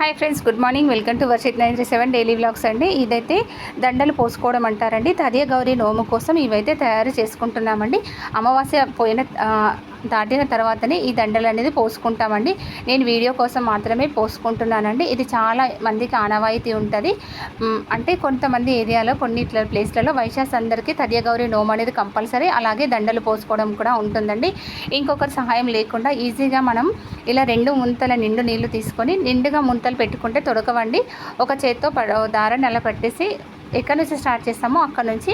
Hi friends good morning. Welcome to Varshith nine three seven daily vlogs అండి. ఇదైతే దండలు పోసుకోవడం అంటారండి. తదియ గౌరీ నోము కోసం ఇవైతే తయారు చేసుకుంటున్నామండి. అమావాస్య పోయిన దాటిన తర్వాతనే ఈ దండలు అనేది పోసుకుంటామండి. నేను వీడియో కోసం మాత్రమే పోసుకుంటున్నానండి. ఇది చాలా మందికి ఆనవాయితీ ఉంటుంది. అంటే కొంతమంది ఏరియాలో కొన్ని ఇట్లా ప్లేస్లలో వైశాస్ అందరికీ తదియగౌరి నోము అనేది కంపల్సరీ. అలాగే దండలు పోసుకోవడం కూడా ఉంటుందండి. ఇంకొకరి సహాయం లేకుండా ఈజీగా మనం ఇలా రెండు ముంతల నిండు నీళ్ళు తీసుకొని నిండుగా ముంతలు పెట్టుకుంటే తొడకవండి. ఒక చేత్తో దారాన్ని అలా పెట్టేసి ఎక్కడి నుంచి స్టార్ట్ చేస్తామో అక్కడ నుంచి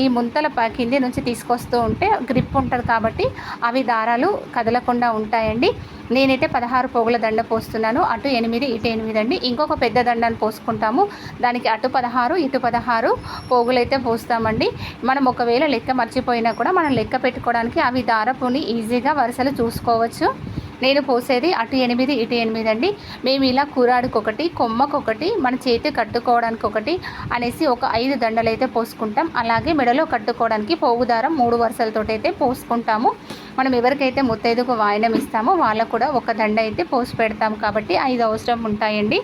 ఈ ముంతల కింది నుంచి తీసుకొస్తూ ఉంటే గ్రిప్ ఉంటుంది కాబట్టి అవి దారాలు కదలకుండా ఉంటాయండి. నేనైతే పదహారు పోగుల దండ పోస్తున్నాను. అటు ఎనిమిది ఇటు ఎనిమిది అండి. ఇంకొక పెద్ద దండను పోసుకుంటాము. దానికి అటు పదహారు ఇటు పదహారు పోగులైతే పోస్తామండి. మనం ఒకవేళ లెక్క మర్చిపోయినా కూడా మనం లెక్క పెట్టుకోవడానికి అవి దారపుని ఈజీగా వరుసలు చూసుకోవచ్చు. నేను పోసేది అటు ఎనిమిది ఇటు ఎనిమిది అండి. మేము ఇలా కూరాడికి ఒకటి కొమ్మకు ఒకటి మన చేతి కట్టుకోవడానికి ఒకటి అనేసి ఒక ఐదు దండలు అయితే పోసుకుంటాం. అలాగే మెడలో కట్టుకోవడానికి పోగుదారం మూడు వరుసలతోటి అయితే పోసుకుంటాము. మనం ఎవరికైతే ముత్తైదుకు వాయనం ఇస్తామో వాళ్ళకు కూడా ఒక దండ అయితే పోసి పెడతాం కాబట్టి ఐదు అవసరం ఉంటాయండి.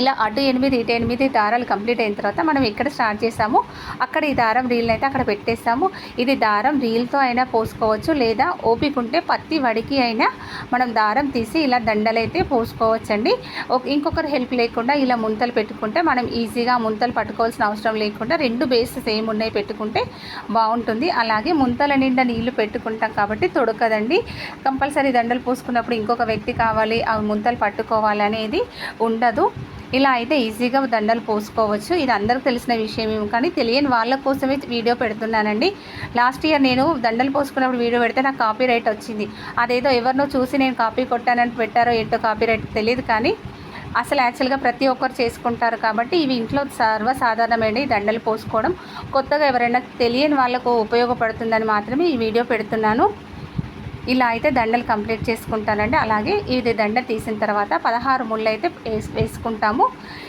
ఇలా అటు ఎనిమిది ఇటు ఎనిమిది దారాలు కంప్లీట్ అయిన తర్వాత మనం ఎక్కడ స్టార్ట్ చేసాము అక్కడ ఈ దారం రీల్ని అయితే అక్కడ పెట్టేస్తాము. ఇది దారం రీల్తో అయినా పోసుకోవచ్చు లేదా ఓపిక ఉంటే పత్తి వడికి అయినా మనం దారం తీసి ఇలా దండలైతే పోసుకోవచ్చండి. ఇంకొకరు హెల్ప్ లేకుండా ఇలా ముంతలు పెట్టుకుంటే మనం ఈజీగా ముంతలు పట్టుకోవాల్సిన అవసరం లేకుండా రెండు బేస్ సేమ్ ఉన్నాయి పెట్టుకుంటే బాగుంటుంది. అలాగే ముంతల నిండా నీళ్ళు పెట్టుకుంటాం కాబట్టి తొడకదండి. కంపల్సరీ దండలు పోసుకున్నప్పుడు ఇంకొక వ్యక్తి కావాలి ఆ ముంతలు పట్టుకోవాలి అనేది ఉండదు. ఇలా అయితే ఈజీగా దండలు పోసుకోవచ్చు. ఇది అందరికీ తెలిసిన విషయం కానీ తెలియని వాళ్ళ కోసమే వీడియో పెడుతున్నానండి. లాస్ట్ ఇయర్ నేను దండలు పోసుకున్నప్పుడు వీడియో పెడితే నాకు కాపీ రైట్ వచ్చింది. అదేదో ఎవరినో చూసి నేను కాపీ కొట్టానని పెట్టారో ఏంటో కాపీ రైట్ తెలియదు కానీ అసలు యాక్చువల్గా ప్రతి ఒక్కరు చేసుకుంటారు కాబట్టి ఇవి ఇంట్లో సర్వసాధారణమైన దండలు పోసుకోవడం. కొత్తగా ఎవరైనా తెలియని వాళ్ళకు ఉపయోగపడుతుందని మాత్రమే ఈ వీడియో పెడుతున్నాను. ఇలా అయితే దండలు కంప్లీట్ చేసుకుంటానండి. అలాగే ఇది దండ తీసిన తర్వాత పదహారు ముళ్ళు అయితే వేస్- వేసుకుంటాము.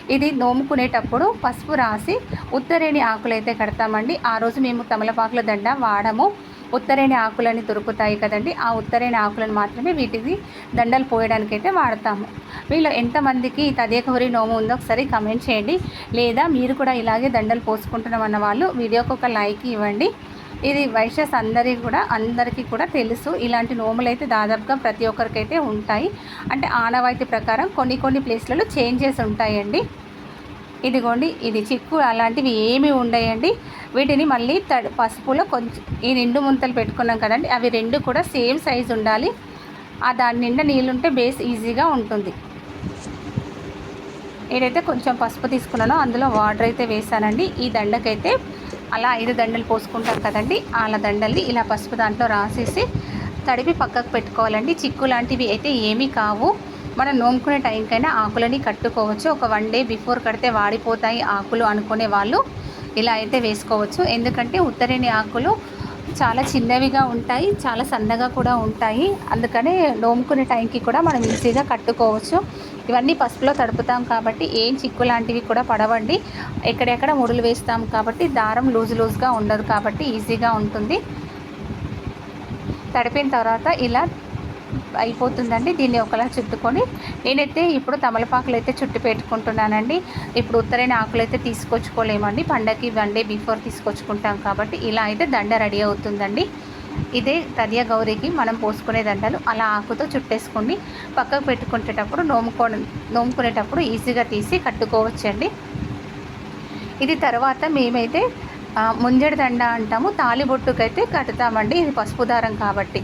ఇది నోముకునేటప్పుడు పసుపు రాసి ఉత్తరేణి ఆకులు అయితే కడతామండి. ఆ రోజు మేము తమలపాకుల దండ వాడము. ఉత్తరేణి ఆకులని దొరుకుతాయి కదండి. ఆ ఉత్తరేణి ఆకులను మాత్రమే వీటికి దండలు పోయడానికి అయితే వాడతాము. వీళ్ళు ఎంతమందికి తదేకవరి నోము ఉందో ఒకసారి కమెంట్ చేయండి. లేదా మీరు కూడా ఇలాగే దండలు పోసుకుంటున్నాం అన్న వాళ్ళు వీడియోకి ఒక లైక్ ఇవ్వండి. ఇది వైశ్యస్ అందరికీ కూడా అందరికీ కూడా తెలుసు. ఇలాంటి నోములు అయితే దాదాపుగా ప్రతి ఒక్కరికైతే ఉంటాయి. అంటే ఆనవాయితీ ప్రకారం కొన్ని కొన్ని ప్లేస్లలో చేంజెస్ ఉంటాయండి. ఇదిగోండి ఇది చిక్కు అలాంటివి ఏమీ ఉండయండి. వీటిని మళ్ళీ తడి పసుపులో కొంచెం ఈ నిండు ముంతలు పెట్టుకున్నాం కదండి అవి రెండు కూడా సేమ్ సైజు ఉండాలి. ఆ దాని నిండా నీళ్ళుంటే బేస్ ఈజీగా ఉంటుంది. ఏదైతే కొంచెం పసుపు తీసుకున్నానో అందులో వాటర్ అయితే వేసానండి. ఈ దండకైతే అలా ఐదు దండలు పోసుకుంటాం కదండి. అలా దండల్ని ఇలా పసుపు దాంట్లో రాసేసి తడిపి పక్కకు పెట్టుకోవాలండి. చిక్కు లాంటివి అయితే ఏమీ కావు. మనం నోముకునే టైంకైనా ఆకులని కట్టుకోవచ్చు. ఒక వన్ డే బిఫోర్ కడితే వాడిపోతాయి ఆకులు అనుకునే వాళ్ళు ఇలా అయితే వేసుకోవచ్చు. ఎందుకంటే ఉత్తరేణి ఆకులు చాలా చిన్నవిగా ఉంటాయి చాలా సన్నగా కూడా ఉంటాయి. అందుకనే నోముకునే టైంకి కూడా మనం ఈజీగా కట్టుకోవచ్చు. ఇవన్నీ పసుపులో తడుపుతాం కాబట్టి ఏం చిక్కు లాంటివి కూడా పడవండి. ఎక్కడెక్కడ ముడులు వేస్తాం కాబట్టి దారం లూజ్ లూజ్గా ఉండదు కాబట్టి ఈజీగా ఉంటుంది. తడిపిన తర్వాత ఇలా అయిపోతుందండి. దీన్ని ఒకలా చుట్టుకొని నేనైతే ఇప్పుడు తమలపాకులు అయితే చుట్టు పెట్టుకుంటున్నానండి. ఇప్పుడు ఉత్తరైన ఆకులు అయితే తీసుకొచ్చుకోలేమండి. పండగకి వన్ డే బిఫోర్ తీసుకొచ్చుకుంటాం కాబట్టి ఇలా అయితే దండ రెడీ అవుతుందండి. ఇదే తదియ గౌరికి మనం పోసుకునే దండలు. అలా ఆకుతో చుట్టేసుకొని పక్కకు పెట్టుకునేటప్పుడు నోముకో నోముకునేటప్పుడు ఈజీగా తీసి కట్టుకోవచ్చండి. ఇది తర్వాత మేమైతే ముంజడి దండ అంటాము. తాలిబొట్టుకైతే కడతామండి. ఇది పసుపు దారం కాబట్టి.